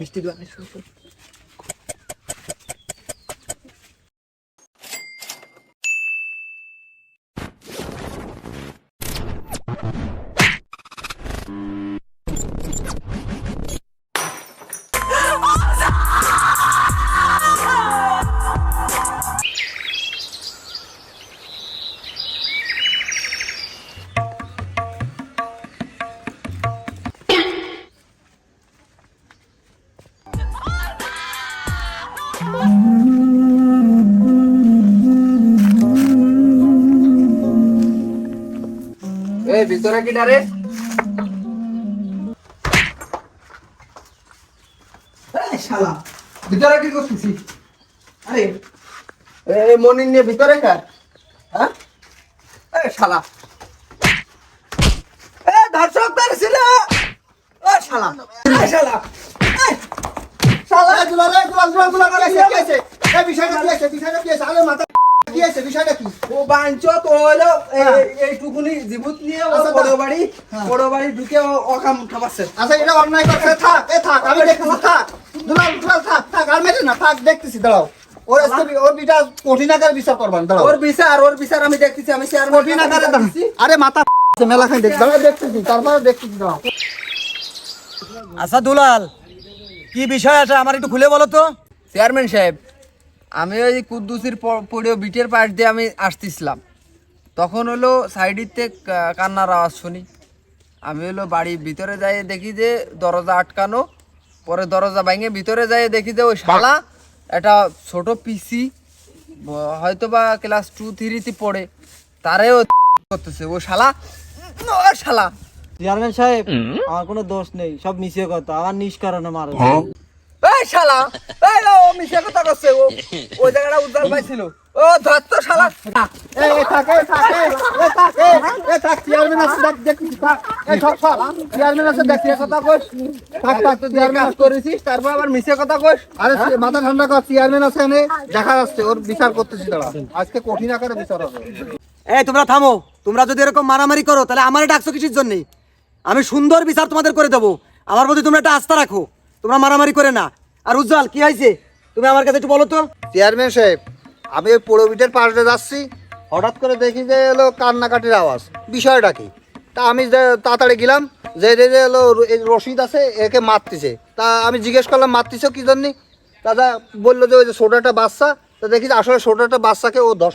মিষ্টি দোকানে এই ভিতরে কি ডারে শালা ভিতরে কি করছিস? আরে এই মনির নিয়ে ভিতরে কার? হ্যাঁ? এই শালা। এ দর্শক ধরেছিল ও শালা। শালা। দেখতেছি, দাঁড়াও। ওর আজকে ওর বিটা কঠিন আকারে বিচার করবেন, দাঁড়াও। ওর বিচার ওর বিচার আমি দেখতেছি আমি চেয়ারম্যান কঠিন আকারে দাঁড়াও। আরে মাথা মেলা খাই দেখ দেখতেছি তারপরে দেখতেছি দাঁড়াও। আচ্ছা দুলাল। কি বিষয় আছে আমার একটু খুলে বলো তো? চেয়ারম্যান সাহেব, আমি ওই কুদ্দুসির পড়েও বিটের পাশ দিয়ে আমি আসতেছিলাম। তখন হলো সাইডিতে কান্নার আওয়াজ শুনি। আমি হলো বাড়ির ভিতরে যাই দেখি যে দরজা আটকানো, পরে দরজা ভাঙে ভিতরে যাই দেখি যে ওই শালা একটা ছোট পিসি হয়তো বা ক্লাস টু থ্রিতে পড়ে। তারেও করতেছে। ও শালা ও শালা। চেয়ারম্যান সাহেব আমার কোনো দোষ নেই সব মিশিয়ে কথা আমার নিষ্কারণে মারো। এই শালা এই ও মিশে কথা করছে ও ওই জায়গাটা উজ্জ্বল পাইছিল ও ধর তো শালা। এ এ থাক এ থাক এ এ থাক এ এ থাক চেয়ারম্যান আছে দেখ দেখতেছি থাক এ সব সব চেয়ারম্যান আছে দেখ কথা কইস। থাক থাক তো তুই চেয়ারম্যান কাজ করেছিস তারপর আবার মিশে কথা কইস। আরে মাথা ঠান্ডা কর চেয়ারম্যান আছে এনে দেখা যাচ্ছে ওর বিচার করতেছি দাঁড়া। আজকে কঠিন আকারে বিচার হবে। এই তোমরা থামো তোমরা যদি এরকম মারামারি করো তাহলে আমারে ডাকছো কিছুর জন্য? আমি সুন্দর বিচার তোমাদের করে দেবো। আমার প্রতি তোমরা একটা আস্থা রাখো। তোমরা মারামারি করে না। আর উজ্জ্বল, কি হয়েছে? তুমি আমার কাছে একটু বলো তো। চেয়ারম্যান সাহেব, আমি ওই পোড়োবিটের পাশে যাচ্ছি। হঠাৎ করে দেখি যে এলো কান্নাকাটির আওয়াজ। বিষয়টা কি? তা আমি তাড়াতাড়ি গেলাম, যে যে এই রশিদ আছে, একে মারতেছে। তা আমি জিজ্ঞেস করলাম, মারতেছে কি জন্য? দাদা বলল যে ওই যে ছোটো বাচ্চা, তা দেখি যে আসলে একটা বাচ্চাকে ও দশ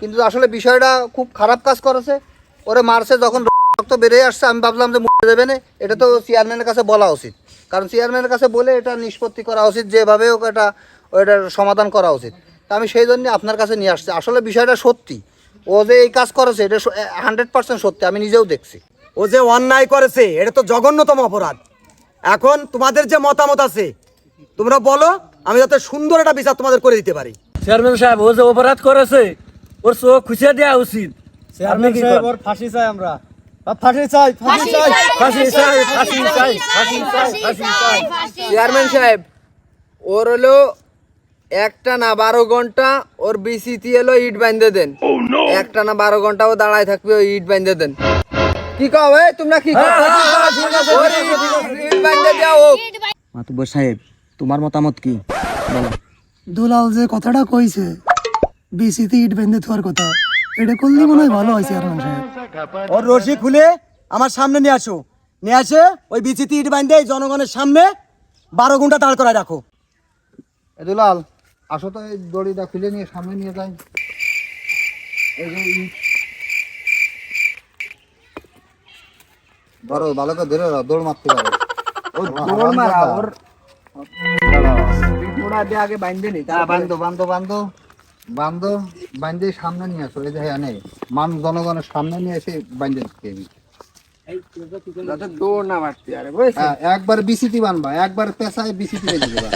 কিন্তু আসলে বিষয়টা খুব খারাপ কাজ করেছে। ওরে মারছে যখন রক্ত বেড়ে আসছে আমি ভাবলাম যে মুখে দেবে না। এটা তো চেয়ারম্যানের কাছে বলা উচিত। কারণ চেয়ারম্যানের কাছে বলে এটা নিষ্পত্তি করা উচিত যেভাবে হোক এটা ওইটার সমাধান করা উচিত। তা আমি সেই জন্য আপনার কাছে নিয়ে আসছি। আসলে বিষয়টা সত্যি। ও যে এই কাজ করেছে এটা হান্ড্রেড পার্সেন্ট সত্যি আমি নিজেও দেখছি। ও যে অন্যায় করেছে এটা তো জঘন্যতম অপরাধ। এখন তোমাদের যে মতামত আছে তোমরা বলো আমি যাতে সুন্দর একটা বিচার তোমাদের করে দিতে পারি। চেয়ারম্যান সাহেব ও যে অপরাধ করেছে ওর চোখ খুঁজে দেওয়া উচিত। আপনি কি করেন? ফাঁসি চাই আমরা। ফাঁসি চাই ফাঁসি চাই ফাঁসি চাই ফাঁসি চাই ফাঁসি চাই ফাঁসি চাই চেয়ারম্যান সাহেব ওর হলো একটা না বারো ঘণ্টা ওর বিসিতি হলো ইট বাইন্ধে দেন। একটা না বারো ঘণ্টা ও দাঁড়ায় থাকবে ওই ইট বাইন্ধে দেন। কি কও এ তোমরা কি মাতুব্বর সাহেব তোমার মতামত কি? বলো। দুলাল যে কথাটা কইছে বিসিতে ইট বেঁধে থাকার কথা। এটা করলে মনে হয় ভালো হয় চেয়ারম্যান সাহেব। ওর রশি খুলে আমার সামনে নিয়ে আসো। নিয়ে আসে ওই বিচিতি ইট বাইন্দে জনগণের সামনে বারো ঘণ্টা দাঁড় করায় রাখো। দুলাল আসো তো এই দড়িটা খুলে নিয়ে সামনে নিয়ে যাই। এই যে ইট। ধরো ভালো করে ধরে রাখো, দৌড় মারতে পারো। ওর দৌড় মারা ওর ঘোড়া দিয়ে আগে বাইন্ধে নি হ্যাঁ, বান্ধো বান্ধো বান্ধো বান্ধো বান্ধে সামনে নিয়ে আসো এই যে হ্যাঁ নেই। মানুষ জনগণের সামনে নিয়ে এসে বান্ধে দিতে দৌড় না মারতে আরে হ্যাঁ একবার বিসিটি বানবা একবার পেশায় বিসিটি বেঁধে দেবা।